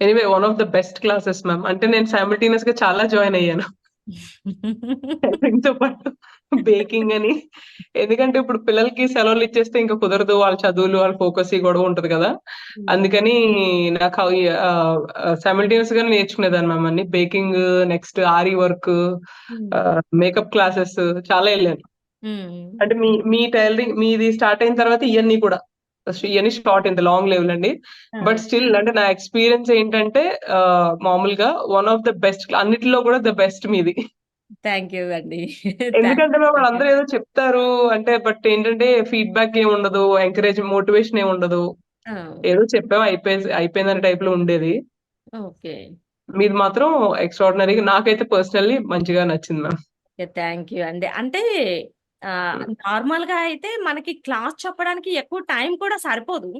Anyway one of the best classes ma'am. అంటే నేను సైమల్టేనియస్‌గా చాలా జాయిన్ అయ్యాను. టైలరింగ్‌తో పాటు బేకింగ్ అని. ఎందుకంటే ఇప్పుడు పిల్లలకి సెలవులు ఇచ్చేస్తే ఇంక కుదరదు. వాళ్ళ చదువులు, వాళ్ళ ఫోకస్ గొడవ ఉంటది కదా! హ్మ్. అందుకని నాకు ఆహ్, సైమల్టేనియస్‌గానే నేర్చుకునేదాన్ని మ్యామ్ అన్ని. Baking, next aari work, makeup classes చాలా ఎళ్ళాను. హ్మ్. అంటే మీ మీ టైలరింగ్ మీది స్టార్ట్ అయిన తర్వాత ఇయన్నీ కూడా. ఇయన్నీ షార్ట్ ఇంత లాంగ్ లేవులెండి. ఆ! బట్ స్టిల్ అంటే నా ఎక్స్‌పీరియన్స్ ఏంటంటే మామూలుగా వన్ ఆఫ్ ద బెస్ట్ అన్నిటిలో కూడా ద బెస్ట్ మీది. థాంక్ యూ అండి. ఎందుకంటే వాళ్ళందరూ ఏదో చెప్తారు. అంటే బట్ ఏంటంటే ఫీడ్‌బ్యాక్ ఏమి ఉండదు. ఎంకరేజ్ మోటివేషన్ ఏమి ఉండదు. ఏదో చెప్పాం అయిపోయేసి అయిపోయిందనే టైప్‌లో ఉండేది. ఓకే. మీది మాత్రం ఎక్స్‌ట్రార్డినరీగా నాకైతే పర్సనల్లీ మంచిగా నచ్చింది మ్యామ్. థాంక్ యూ అండి. అంటే ఆహ్, హ్మ్. నార్మల్‌గా అయితే మనకి క్లాస్ చెప్పడానికి ఎక్కువ టైం కూడా సరిపోదు.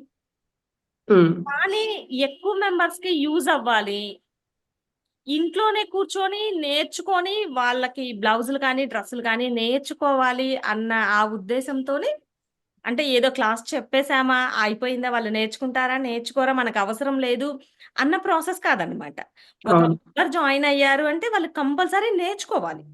కానీ ఎక్కువ మెంబర్స్‌కి యూజ్ అవ్వాలి. ఇంట్లోనే కూర్చొని నేర్చుకొని వాళ్ళకి బ్లౌజులు కానీ, డ్రెస్సులు కానీ నేర్చుకోవాలి అన్న ఆ ఉద్దేశంతోని అంటే ఏదో క్లాస్ చెప్పేసామా, అయిపోయిందా, వాళ్ళు నేర్చుకుంటారా, నేర్చుకోరా, మనకవసరం లేదు అన్న ప్రాసెస్ కాదనమాట. జాయిన్ అయ్యారు అంటే వాళ్ళు కంపల్సరీ నేర్చుకోవాలి.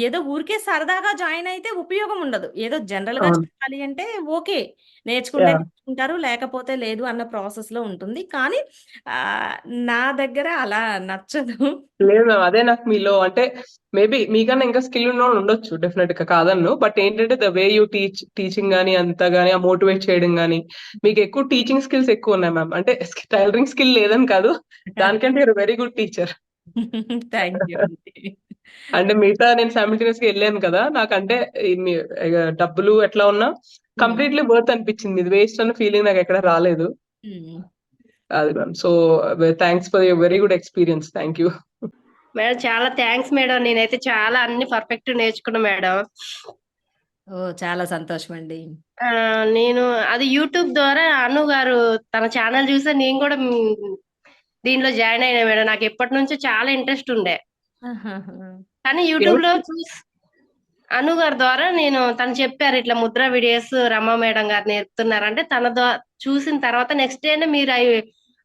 ఏదో ఊరికే సరదాగా జాయిన్ అయితే ఉపయోగం ఉండదు. ఏదో జనరల్‌గా అవును. చెప్పాలి అంటే ఓకే. నేర్చుకుంటే యాహ్! నేర్చుకుంటారు. లేకపోతే లేదు అన్న ప్రాసెస్‌లో ఉంటుంది. కానీ నా దగ్గర అలా నచ్చదు. లేదు మ్యామ్. అదే నాకు మీలో అంటే మేబీ మీకన్నా ఇంకా స్కిల్ ఉన్నోళ్ళు ఉండొచ్చు డెఫినెట్‌గా కాదనను. బట్ ఏంటంటే the way you teach teaching గాని అంతా గాని, ఆ మోటివేట్ చేయడం గాని, మీకు ఎక్కువ టీచింగ్ స్కిల్స్ ఎక్కువున్నాయి మ్యామ్. అంటే టైలరింగ్ స్కిల్ లేదని కాదు. దానికంటే very good teacher. Thank you అండి. అంటే మిగతా నేను సైమల్టేనియస్‌గా ఎళ్ళాను కదా! నాకంటే డబ్బులు ఎట్లా ఉన్నా. కంప్లీట్‌లీ వర్త్ అనిపించింది. ఇది వేస్ట్ అన్న ఫీలింగ్ నాకెక్కడ రాలేదు. హ్మ్. అది ma'am. So thanks for your very good experience. Thank you. Madam చాలా థాంక్స్ మేడం. నేనైతే చాలా అన్ని పర్ఫెక్ట్‌గా నేర్చుకున్నా మేడం. ఓహ్! చాలా సంతోషం అండి. నేను అది యూట్యూబ్ ద్వారా అను గారు తన ఛానెల్ చూసే నేను కూడా దీంట్లో జాయిన్ అయినా మేడం. నాకు ఎప్పటినుంచో చాలా ఇంట్రెస్ట్ ఉండే. కానీ ఎవరు? యూట్యూబ్‌లో చూసి అను గారి ద్వారా నేను తను చెప్పారు ఇట్లా ముద్ర వీడియోస్ రమ మేడం గారు నేర్పుతున్నారంటే తన ద్వా చూసిన తర్వాత నెక్స్ట్ డేనే మీరు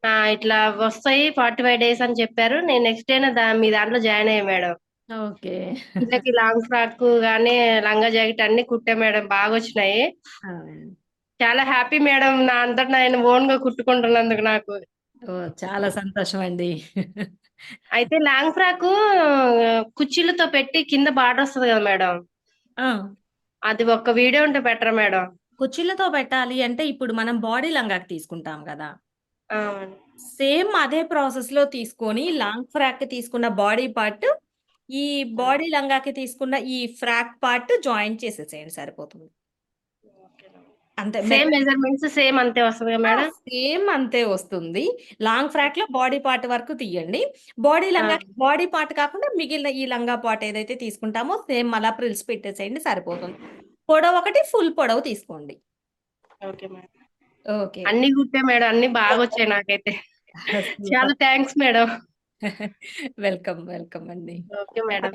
ఆహ్, ఇట్లా వస్తాయి 45 డేస్ అని చెప్పారు. నేను నెక్స్ట్ డేనే దా మీ దాంట్లో జాయిన్ అయ్యా మేడం. ఓకే. పిల్లకి లాంగ్ ఫ్రాక్ గాని, లంగా జాకెట్ అన్నీ కుట్టా మేడం. బాగొచ్చినాయి. ఆ! చాలా హ్యాపీ మేడం. నా అంతట నేను ఓన్‌గా కుట్టుకుంటున్నందుకు నాకు. చాలా సంతోషం అండి. అయితే లాంగ్ ఫ్రాకు కుచ్చిళ్ళతో పెట్టి కింద బార్డర్ వస్తది కదా మేడం. ఆ! అది ఒక్క వీడియో ఉంటే బెటర్ మేడం. కుచ్చిళ్ళతో పెట్టాలి అంటే ఇప్పుడు మనం బాడీ లంగాకి తీసుకుంటాం! మేడం. సేమ్ అదే ప్రాసెస్‌లో తీసుకొని లాంగ్ ఫ్రాక్‌కి తీసుకున్న బాడీ పార్ట్, ఈ బాడీ లంగాకి తీసుకున్న ఈ ఫ్రాక్ పార్ట్ జాయిన్ చేసేసేయండి సరిపోతుంది. అంతే సేమ్ మెజర్‌మెంట్స్ సేమ్ అంతే వస్తదిగా ఆ! మేడం? సేమ్ అంతే వస్తుంది. లాంగ్ ఫ్రాక్‌లో బాడీ పార్ట్ వరకు తీయండి. బాడీ ఆ! లంగాకి బాడీ పార్ట్ కాకుండా మిగిలిన ఈ లంగా పార్ట్ ఏదైతే తీసుకుంటామో సేమ్ అలా ప్రిల్స్ పెట్టేసేయండి సరిపోతుంది. పొడవు ఒకటి, ఫుల్ పొడవు తీసుకోండి. Okay madam. ఓకే. అన్నీ కుట్టా మేడం. అన్నీ బాగొచ్చాయి నాకైతే. చాలా. Thanks madam. వెల్కమ్. వెల్కమ్ అండి. Okay madam.